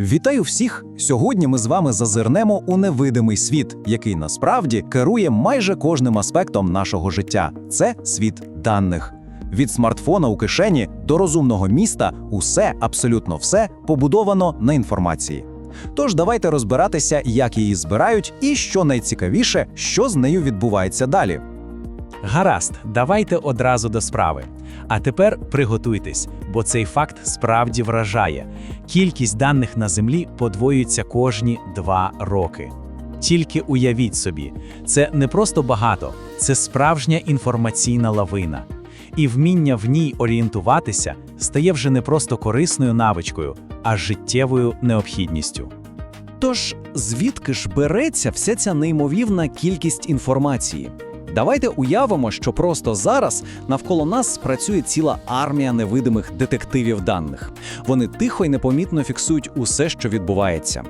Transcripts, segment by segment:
Вітаю всіх! Сьогодні ми з вами зазирнемо у невидимий світ, який насправді керує майже кожним аспектом нашого життя. Це світ даних. Від смартфона у кишені до розумного міста усе, абсолютно все побудовано на інформації. Тож давайте розбиратися, як її збирають, і що найцікавіше, що з нею відбувається далі. Гаразд, давайте одразу до справи. А тепер приготуйтесь, бо цей факт справді вражає. Кількість даних на землі подвоюється кожні два роки. Тільки уявіть собі, це не просто багато, це справжня інформаційна лавина. І вміння в ній орієнтуватися стає вже не просто корисною навичкою, а життєвою необхідністю. Тож, звідки ж береться вся ця неймовірна кількість інформації? Давайте уявимо, що просто зараз навколо нас працює ціла армія невидимих детективів даних. Вони тихо й непомітно фіксують усе, що відбувається.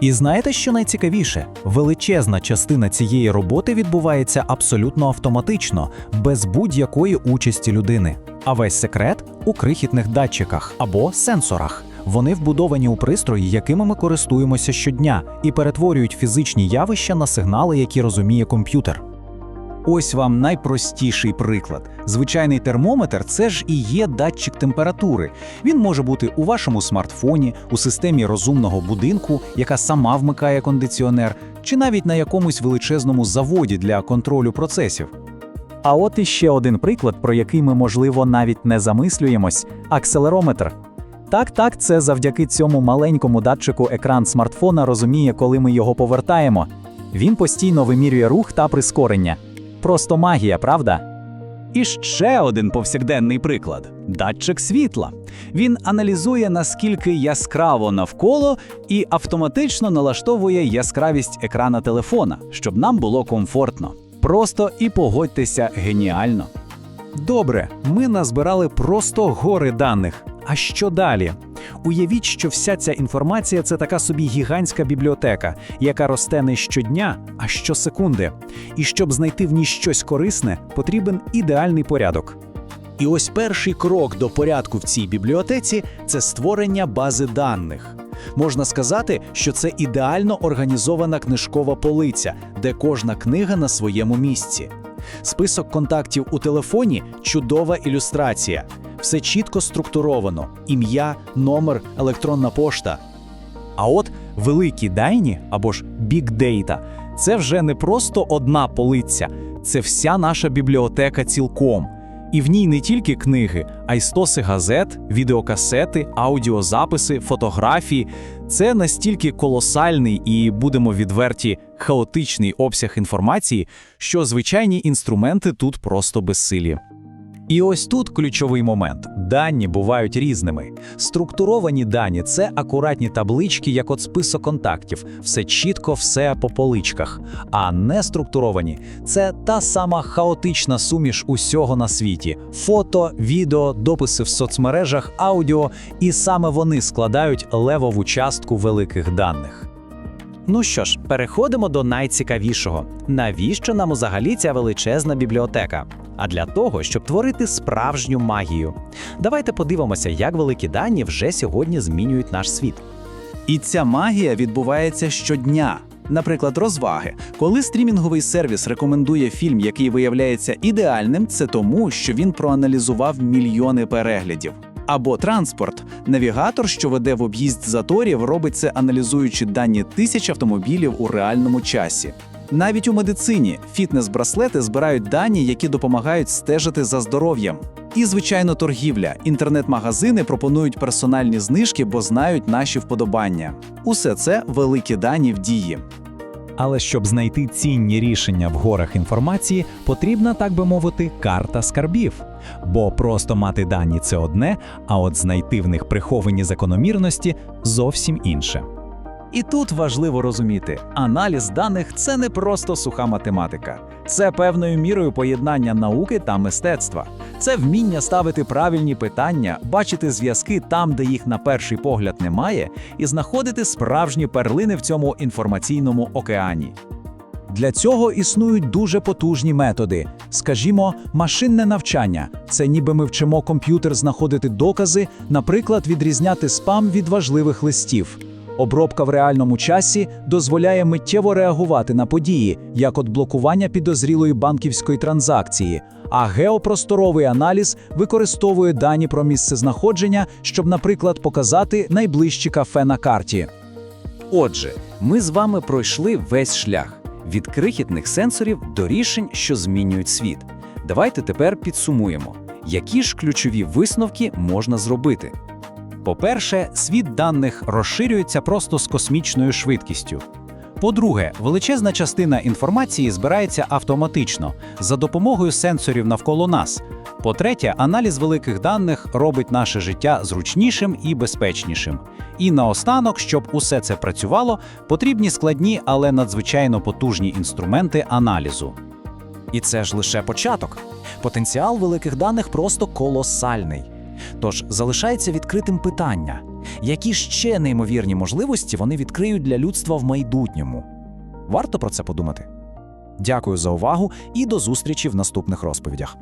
І знаєте, що найцікавіше? Величезна частина цієї роботи відбувається абсолютно автоматично, без будь-якої участі людини. А весь секрет у крихітних датчиках або сенсорах. Вони вбудовані у пристрої, якими ми користуємося щодня, і перетворюють фізичні явища на сигнали, які розуміє комп'ютер. Ось вам найпростіший приклад. Звичайний термометр це ж і є датчик температури. Він може бути у вашому смартфоні, у системі розумного будинку, яка сама вмикає кондиціонер, чи навіть на якомусь величезному заводі для контролю процесів. А от іще один приклад, про який ми, можливо, навіть не замислюємось акселерометр. Так, так, це завдяки цьому маленькому датчику екран смартфона розуміє, коли ми його повертаємо. Він постійно вимірює рух та прискорення. Просто магія, правда? І ще один повсякденний приклад датчик світла. Він аналізує, наскільки яскраво навколо, і автоматично налаштовує яскравість екрана телефона, щоб нам було комфортно. Просто і погодьтеся геніально. Добре, ми назбирали просто гори даних. А що далі? Уявіть, що вся ця інформація це така собі гігантська бібліотека, яка росте не щодня, а щосекунди. І щоб знайти в ній щось корисне, потрібен ідеальний порядок. І ось перший крок до порядку в цій бібліотеці це створення бази даних. Можна сказати, що це ідеально організована книжкова полиця, де кожна книга на своєму місці. Список контактів у телефоні чудова ілюстрація. Все чітко структуровано: ім'я, номер, електронна пошта. А от великі дані або ж Big Data – це вже не просто одна полиця, це вся наша бібліотека цілком. І в ній не тільки книги, а й стоси газет, відеокасети, аудіозаписи, фотографії. Це настільки колосальний і, будемо відверті, хаотичний обсяг інформації, що звичайні інструменти тут просто безсилі. І ось тут ключовий момент: дані бувають різними. Структуровані дані це акуратні таблички, як от список контактів, все чітко, все по поличках. А не структуровані це та сама хаотична суміш усього на світі: фото, відео, дописи в соцмережах, аудіо, і саме вони складають левову частку великих даних. Ну що ж, переходимо до найцікавішого. Навіщо нам взагалі ця величезна бібліотека? А для того, щоб творити справжню магію. Давайте подивимося, як великі дані вже сьогодні змінюють наш світ. І ця магія відбувається щодня. Наприклад, розваги. Коли стрімінговий сервіс рекомендує фільм, який виявляється ідеальним, це тому, що він проаналізував мільйони переглядів. Або транспорт. Навігатор, що веде в об'їзд заторів, робить це аналізуючи дані тисяч автомобілів у реальному часі. Навіть у медицині фітнес-браслети збирають дані, які допомагають стежити за здоров'ям. І, звичайно, торгівля. Інтернет-магазини пропонують персональні знижки, бо знають наші вподобання. Усе це великі дані в дії. Але щоб знайти цінні рішення в горах інформації, потрібна, так би мовити, карта скарбів. Бо просто мати дані це одне, а от знайти в них приховані закономірності зовсім інше. І тут важливо розуміти, аналіз даних це не просто суха математика, це певною мірою поєднання науки та мистецтва. Це вміння ставити правильні питання, бачити зв'язки там, де їх на перший погляд немає, і знаходити справжні перлини в цьому інформаційному океані. Для цього існують дуже потужні методи. Скажімо, машинне навчання це ніби ми вчимо комп'ютер знаходити докази, наприклад, відрізняти спам від важливих листів. Обробка в реальному часі дозволяє миттєво реагувати на події, як от блокування підозрілої банківської транзакції. А геопросторовий аналіз використовує дані про місцезнаходження, щоб, наприклад, показати найближчі кафе на карті. Отже, ми з вами пройшли весь шлях від крихітних сенсорів до рішень, що змінюють світ. Давайте тепер підсумуємо, які ж ключові висновки можна зробити. По-перше, світ даних розширюється просто з космічною швидкістю. По-друге, величезна частина інформації збирається автоматично за допомогою сенсорів навколо нас. По-третє, аналіз великих даних робить наше життя зручнішим і безпечнішим. І наостанок, щоб усе це працювало, потрібні складні, але надзвичайно потужні інструменти аналізу. І це ж лише початок. Потенціал великих даних просто колосальний. Тож залишається відкритим питання, які ще неймовірні можливості вони відкриють для людства в майбутньому. Варто про це подумати. Дякую за увагу і до зустрічі в наступних розповідях.